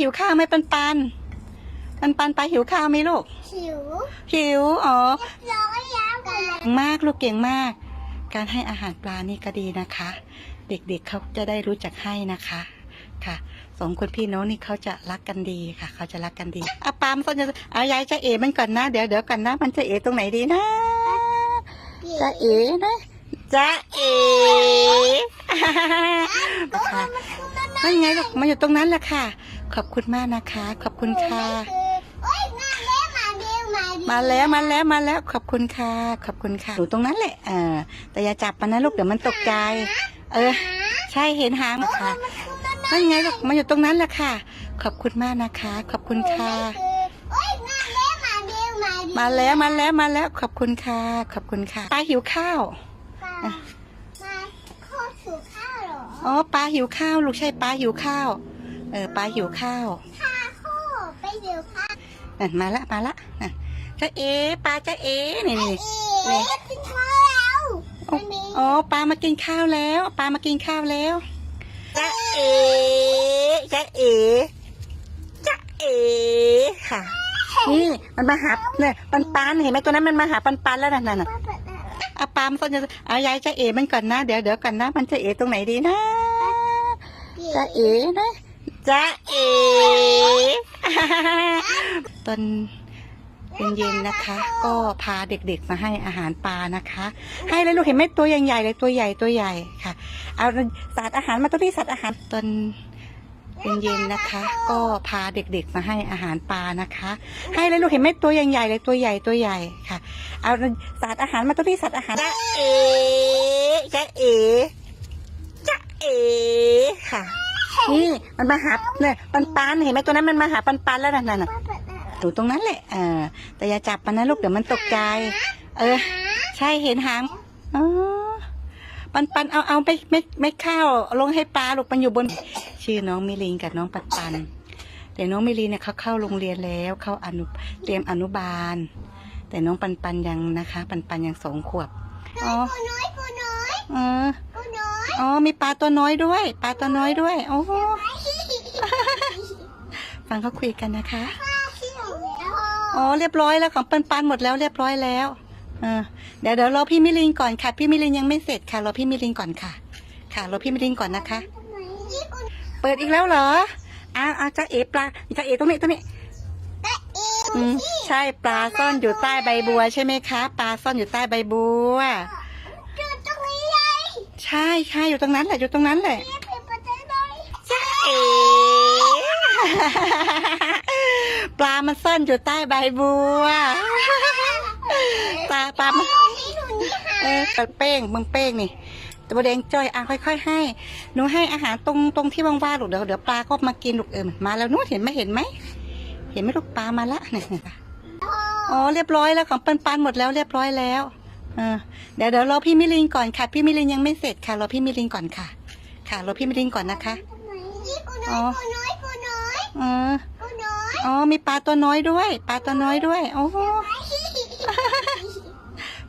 หิวข้าวไหมปันปันปันปันปลาหิวข้าวไหมลูก หิวหิวอ๋อร้อยยาวกันเก่งมากลูกเก่งมาก การให้อาหารปลานี่ก็ดีนะคะ เด็กๆเขาจะได้รู้จักให้นะคะค่ะสองคนพี่น้องนี่เขาจะรักกันดีค่ะ เขาจะรักกันดีเอาปามส้นจะเอายายจะเอ๋มันก่อนนะเดี๋ยวเดี๋ยวก่อนนะ มันจะเอ๋ตรงไหนดีนะจะเอ๋นะจะเอ๋นะคะนั่นไงลูกมาอยู่ตรงนั้นแหละค่ะ ขอบคุณมากนะคะ ขอบคุณค่ะโอ้ยมาแล้วมาเร็วมาเร็วมาแล้วมาแล้วมาแล้วขอบคุณค่ะ ขอบคุณค่ะอยู่ตรงนั้นแหละเออแต่อย่าจับมันนะลูกเดี๋ยวมันตกใจ เออ ใช่เห็นหางค่ะนั่นไงลูกมาอยู่ตรงนั้นแหละค่ะ ขอบคุณมากนะคะ ขอบคุณค่ะโอ้ยมาแล้วมาเร็วมาเร็วมาแล้วมาแล้วมาแล้วขอบคุณค่ะ ขอบคุณค่ะปลาหิวข้าวมามาโคตรสูข้าวเหรออ๋อปลาหิวข้าวลูกใช่ปลาหิวข้าว เออปลาหิวข้าวข้าโคตรไปเร็วข้านั่นมาละมาละอะจ้าเอ๋ปลาจ้าเอ๋นี่นี่เอ๊ะกินข้าวแล้วอันนี้อ๋อปลามากินข้าวแล้วปลามากินข้าวแล้วจ้าเอ๋จ้าเอ๋จ้าเอ๋ค่ะนี่มันมาหาเนี่ยปันปันเห็นไหมตัวนั้นมันมาหาปันปันแล้วนั่นน่ะป้าเปิดนะเอาปลามาส้นจะเอายายจ้าเอ๋มันก่อนนะเดี๋ยวเดี๋ยวก่อนนะมันจะเอ๋ตรงไหนดีนะจ้าเอ๋นะ จ้าเอตอนเย็นๆนะคะ ก็พาเด็กๆมาให้อาหารปลานะคะ ให้เลยลูกเห็นไหมตัวใหญ่ๆเลยตัวใหญ่ตัวใหญ่ค่ะ เอาสัตว์อาหารมาตัวที่สัตว์อาหารตอนเย็นๆนะคะ ก็พาเด็กๆมาให้อาหารปลานะคะ ให้เลยลูกเห็นไหมตัวใหญ่ๆเลยตัวใหญ่ตัวใหญ่ค่ะ เอาสัตว์อาหารมาตัวที่สัตว์อาหารจ้าเอ๋จ้าเอ๋จ้าเอ๋ค่ะ นี่มันมาหาเนี่ยปันปันเห็นไหมตัวนั้นมันมาหาปันปันแล้วนั่นน่ะป้าเปิดนะอยู่ตรงนั้นแหละเออแต่อย่าจับมันนะลูกเดี๋ยวมันตกใจ เออ ใช่เห็นหางอ๋อปันปันเอาเอาไปเม็ดเม็ดข้าวลงให้ปลาลูกมันอยู่บน ชื่อน้องมิลินกับน้องปันปันแต่น้องมิลินเนี่ยเขาเข้าโรงเรียนแล้วเข้าอนุเตรียมอนุบาล แต่น้องปันปันยังนะคะ ปันปันยังสองขวบอ๋อกูน้อยกูน้อยเออกูน้ อ๋อมีปลาตัวน้อยด้วย ปลาตัวน้อยด้วย โอ้โหฟังเขาคุยกันนะคะอ๋อเรียบร้อยแล้วของปันปันหมดแล้วเรียบร้อยแล้วเออเดี๋ยวเดี๋ยวรอพี่มิลินก่อนค่ะ พี่มิลินยังไม่เสร็จค่ะรอพี่มิลินก่อนค่ะ ค่ะรอพี่มิลินก่อนนะคะ เปิดอีกแล้วเหรออ้าวอ้าวจ้าเอปลาจ้าเอตรงนี้ตรงนี้ใช่ปลาซ่อนอยู่ใต้ใบบัวใช่ไหมคะ ปลาซ่อนอยู่ใต้ใบบัว จุดตรงนี้เลย ใช่ใช่อยู่ตรงนั้นแหละอยู่ตรงนั้นแหละนี่เป็นประเด็นเลยจ้าเอ๋ปลามันซ่อนอยู่ใต้ใบบัวปลาปลามันนี่หนูนี่ค่ะเออตัดเป้งมึงเป้งนี่ตัวแดงจ้อยอะค่อย ๆ ให้ หนูให้อาหารตรงตรงที่ว่างๆลูกเดี๋ยวเดี๋ยวปลาก็มากินลูกเออมาแล้วนู้นเห็นไหมเห็นไหมเห็นไหมลูกปลามาละเนี่ยอ๋อเรียบร้อยแล้วของปันปันหมดแล้วเรียบร้อยแล้วเออเดี๋ยวเดี๋ยวรอพี่มิลินก่อนค่ะ พี่มิลินยังไม่เสร็จค่ะรอพี่มิลินก่อนค่ะ ค่ะรอพี่มิลินก่อนนะคะทำไมยี่กูน้อยกูน้อยกูน้อยเออกูน้อยอ๋อมีปลาตัวน้อยด้วยปลาตัวน้อยด้วยโอ้โห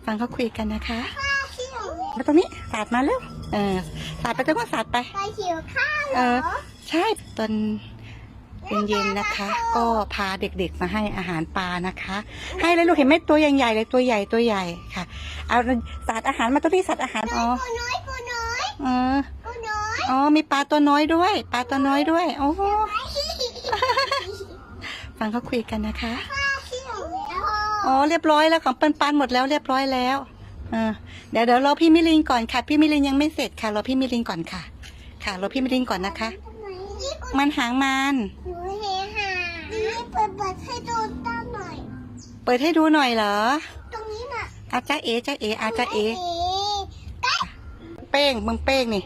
ฟังเขาคุยกันนะคะข้าเชี่ยวมาตรงนี้สาดมาเร็วเออสาดไปตรงนู้นสาดไปไปเขียวข้าวเหรเออ อ ใช่ตอน เย็นๆนะคะ ก็พาเด็กๆมาให้อาหารปลานะคะ ให้เลยลูกเห็นไหมตัวใหญ่ๆเลยตัวใหญ่ตัวใหญ่ค่ะเอาสัตว์อาหารมาตัวที่สัตว์อาหารอ๋อกูน้อยกูน้อยเออกูน้อยอ๋อมีปลาตัวน้อยด้วย ปลาตัวน้อยด้วยโอ้โหฟังเขาคุยกันนะคะข้าเชี่ยวแล้วอ๋อเรียบร้อยแล้วของปันปันหมดแล้วเรียบร้อยแล้วเออเดี๋ยวเดี๋ยวรอพี่มิลินก่อนค่ะ พี่มิลินยังไม่เสร็จค่ะรอพี่มิลินก่อนค่ะ ค่ะรอพี่มิลินก่อนนะคะทำไมยี่กูมันหางมัน หนูเฮฮานี่เปิดเปิดให้ดูตั้งหน่อย เปิดให้ดูหน่อยเหรอตรงนี้น่ะอาจ้าเอจ้าเออาจ้าเอะเป้งมึงเป้งนี่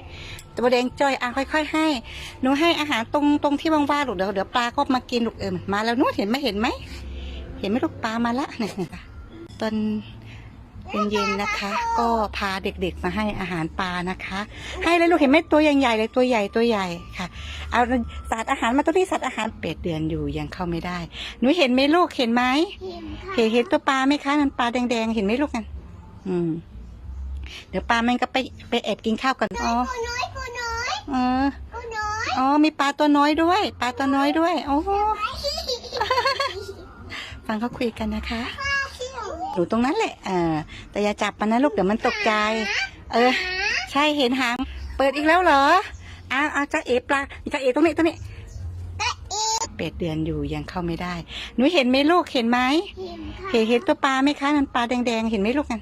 ตัวแดงจ้อยอะค่อย ๆ ให้หนูให้อาหารตรงตรงที่ว่างๆลูกเดี๋ยวเดี๋ยวปลาก็มากินลูกเออมาแล้วนู้นเห็นไหมเห็นไหมเห็นไหมลูกปลามาละเนี่ยตอน เย็นๆนะคะ ก็พาเด็กๆมาให้อาหารปลานะคะ ให้เลยลูกเห็นไหมตัวใหญ่ๆเลยตัวใหญ่ตัวใหญ่ค่ะ เอาสัตว์อาหารมาตัวที่สัตว์อาหารเป็ดเดือนอยู่ยังเข้าไม่ได้หนูเห็นไหมลูกเห็นไหมเห็นค่ะเห็นเห็นตัวปลาไหมคะมันปลาแดงๆเห็นไหมลูกกัน อืม เดี๋ยวปลามันก็ไปไปแอบกินข้าวกันอ๋อกูน้อยกูน้อยเออกูน้อยอ๋อมีปลาตัวน้อยด้วย ปลาตัวน้อยด้วยโอ้โหฟังเขาคุยกันนะคะ หนูตรงนั้นแหละเออแต่อย่าจับมันนะลูกเดี๋ยวมันตกใจ เออ ใช่เห็นหาง เปิดอีกแล้วเหรออ้าวอ้าวจ้าเอปลาจ้าเอตรงนี้ตรงนี้เป็ดเดือนอยู่ยังเข้าไม่ได้ หนูเห็นไหมลูกเห็นไหมเห็นเห็นตัวปลาไหมคะมันปลาแดงๆเห็นไหมลูกกัน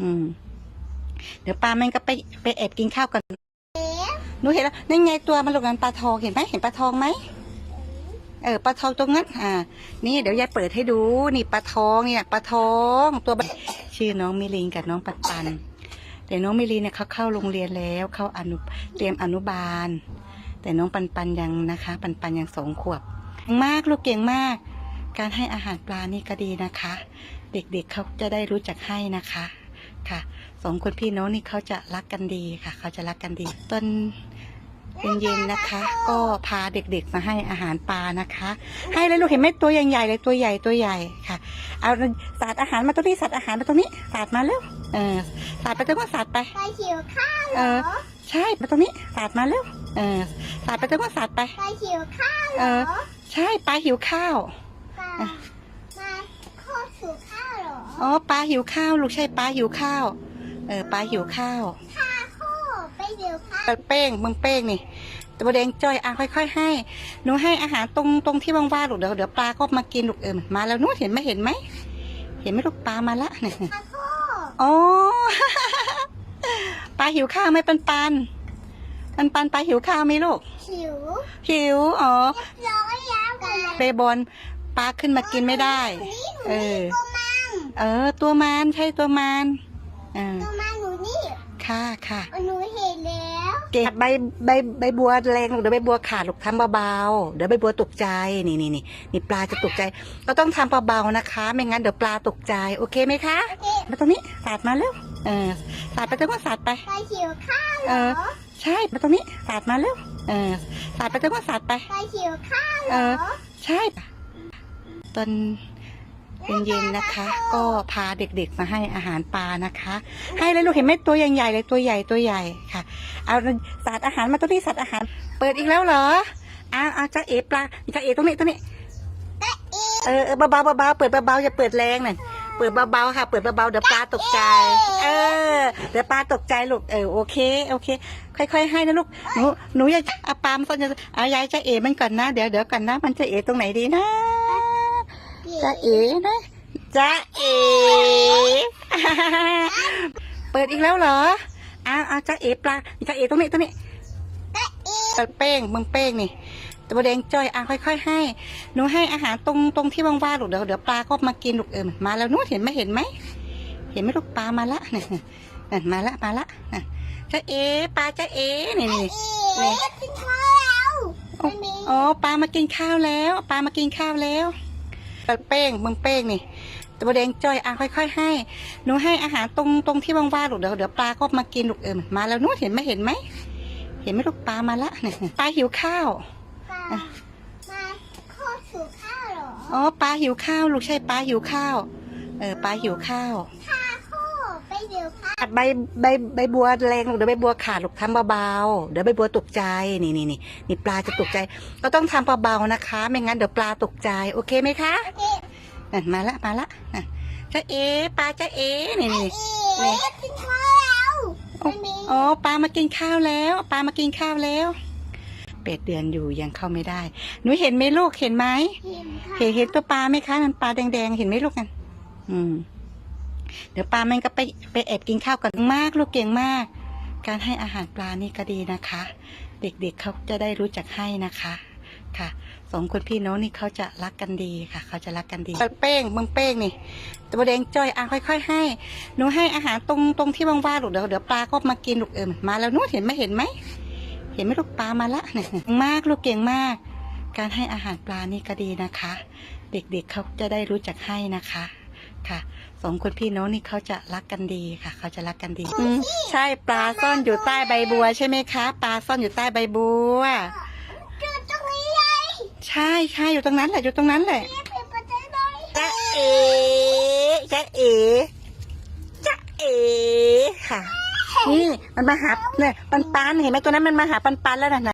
อืม เดี๋ยวปลามันก็ไปไปแอบกินข้าวกันหนูเห็นแล้วนั่นไงตัวมันลูกนั้นปลาทองเห็นไหมเห็นปลาทองไหม เออปลาทองตรงนั้นอ่า นี่เดี๋ยวยายเปิดให้ดูนี่ปลาทองเนี่ยปลาทองตัวชื่อน้องมิลินกับน้องปันปันแต่น้องมิลินเนี่ยเขาเข้าโรงเรียนแล้วเข้าอนุเตรียมอนุบาล แต่น้องปันปันยังนะคะ ปันปันยังสองขวบมากลูกเก่งมาก การให้อาหารปลานี่ก็ดีนะคะ เด็กๆเขาจะได้รู้จักให้นะคะค่ะสองคนพี่น้องนี่เขาจะรักกันดีค่ะ เขาจะรักกันดี ตอน เย็นๆนะคะ ก็พาเด็กๆมาให้อาหารปลานะคะ ให้เลยลูกเห็นไหมตัวใหญ่ๆเลยตัวใหญ่ตัวใหญ่ค่ะเอาสาดอาหารมาตรงนี้สาดอาหารมาตรงนี้สาดมาเร็วเออสาดไปตรงนู้นสาดไปไปหิวข้าวเหรเอออใช่มาตรงนี้สาดมาเร็วเออสาดไปตรงนู้นสาดไป ไปหิวข้าวเหรเออ อใช่ปลาหิวข้าว ปลามาโคตรหิวข้าวเหรออ๋อปลาหิวข้าว ลูกใช่ปลาหิวข้าว เออปลาหิวข้าว เป้งมึงเป้งนี่ตัวแดงจ้อยอะค่อย ๆ ให้หนูให้อาหารตรงตรงที่ว่างๆลูกเดี๋ยวเดี๋ยวปลาก็มากินลูกเออมาแล้วนู้นเห็นไหมเห็นไหมเห็นไหมลูกปลามาละเนี่ยข้าโคตรอ๋อปลาหิวข้าวไหมปันปันปันปันปลาหิวข้าวไหมลูกหิวหิวอ๋อร้อยยังกันเบย์บอลปลาขึ้นมากินไม่ได้นี่หนูเออนี่ตัวมันเออ ตัวมันใช่ตัวมันเออตัวมันหนูนี่ ค่ะค่ะหนูเห็นแล้ว เก็บใบใบใบบัวแรงลูกเดี๋ยวใบบัวขาดลูกทำเบาๆเดี๋ยวใบบัวตกใจนี่นี่นี่นี่ปลาจะตกใจ ก็ต้องทำเบาๆนะคะ ไม่งั้นเดี๋ยวปลาตกใจโอเคไหมคะโอเคมาตรงนี้สาดมาเร็วเออสาดไปตรงนู้นสาดไปไปหิวข้าวเหรเอออใช่มาตรงนี้สาดมาเร็วเออสาดไปตรงนู้นสาดไปไปหิวข้าวเหรเอออใช่ตอน เย็นๆนะคะ ก็พาเด็กๆมาให้อาหารปลานะคะ ให้เลยลูกเห็นไหมตัวใหญ่ๆเลยตัวใหญ่ตัวใหญ่ค่ะ เอาสาดอาหารมาตรงนี้สาดอาหาร เปิดอีกแล้วเหรออ้าวอ้าวจ้าเอปลาจ้าเอตรงนี้ตรงนี้เออเออเบาๆเบาๆเปิดเบาๆอย่าเปิดแรงน่ะเปิดเบาๆค่ะ เปิดเบาๆเดี๋ยวปลาตกใจ เออ เดี๋ยวปลาตกใจลูก เออ โอเค โอเค ค่อยๆ ให้นะลูก หนู หนูอย่าเอาปลามาซ่อนจะเอายายจ้าเอมันก่อนนะ เดี๋ยวเดี๋ยวก่อนนะ มันจะเอตรงไหนดีนะจ้าเอนะ จ้าเอเปิดอีกแล้วเหรออ้าวอ้าวจ้าเอปลาจ้าเอตรงนี้ตรงนี้ปลาเป้งมึงเป้งนี่ตัวแดงจ้อยอะค่อยๆ ให้ หนูให้อาหารตรงตรงที่ว่างๆลูกเดี๋ยวเดี๋ยวปลาก็มากินลูกเออมาแล้วนู้นเห็นไหมเห็นไหม เห็นไหมลูกปลามาละเนี่ยนั่นมาละมาละน่ะจ้าเอปลาจ้าเอนี่นี่เอ๊ะกินข้าวแล้วไม่มีอ๋อปลามากินข้าวแล้ว ปลามากินข้าวแล้วปลาเป้งมึงเป้งนี่ ตัวแดงจ้อยอะค่อยๆ ให้ หนูให้อาหารตรงตรงที่ว่างๆลูกเดี๋ยวเดี๋ยวปลาก็มากินลูกเออมาแล้วนู้นเห็นไหมเห็นไหม เห็นไหมลูกปลามาละเนี่ยปลาหิวข้าวปลามาโคตรหิวข้าวเหรอ อ๋อปลาหิวข้าวลูกใช่ปลาหิวข้าว เออปลาหิวข้าวข้าโคตรไปหิวข้าวใบใบใบบัวแรงลูกเดี๋ยวใบบัวขาดลูกทำเบาๆเดี๋ยวใบบัวตกใจนี่นี่นี่นี่ปลาจะตกใจก็ต้องทำเบาๆนะคะ ไม่งั้นเดี๋ยวปลาตกใจโอเคไหมคะโอเค นั่นมาละมาละน่ะจ้าเอปลาจ้าเอนี่นี่เอ๊ะกินข้าวแล้วไม่มีอ๋อปลามากินข้าวแล้วปลามากินข้าวแล้วเป็ดเดือนอยู่ยังเข้าไม่ได้ หนูเห็นไหมลูกเห็นไหมหิวข้าวเห็นเห็นตัวปลาไหมคะมันปลาแดงๆเห็นไหมลูกกันอืม เดี๋ยวปลามันก็ไปไปแอบกินข้าวกันมากลูกเก่งมาก การให้อาหารปลานี่ก็ดีนะคะ เด็กๆเขาจะได้รู้จักให้นะคะ ค่ะ สองคนพี่น้องนี่เขาจะรักกันดีค่ะ เขาจะรักกันดีปลาเป้งมึงเป้งนี่ตัวแดงจ้อยอะค่อย ๆ ให้หนูให้อาหารตรงตรงที่ว่างๆลูกเดี๋ยวเดี๋ยวปลาก็มากินลูกเออมาแล้วนู้นเห็นไหมเห็นไหมเห็นไหมลูกปลามาละเนี่ยมากลูกเก่งมาก การให้อาหารปลานี่ก็ดีนะคะ เด็กๆเขาจะได้รู้จักให้นะคะค่ะสองคนพี่น้องนี่เขาจะรักกันดีค่ะ เขาจะรักกันดีอืมใช่ปลาซ่อนอยู่ใต้ใบบัวใช่ไหมคะ ปลาซ่อนอยู่ใต้ใบบัว เจอตรงนี้ไง ใช่ใช่อยู่ตรงนั้นแหละอยู่ตรงนั้นแหละเอ๊ะเป็นประเด็นเลยจ๊ะเอ๋จ๊ะเอ๋จ๊ะเอ๋ค่ะ นี่มันมาหาเนี่ยปันปันเห็นไหมตัวนั้นมันมาหาปันปันแล้วนะ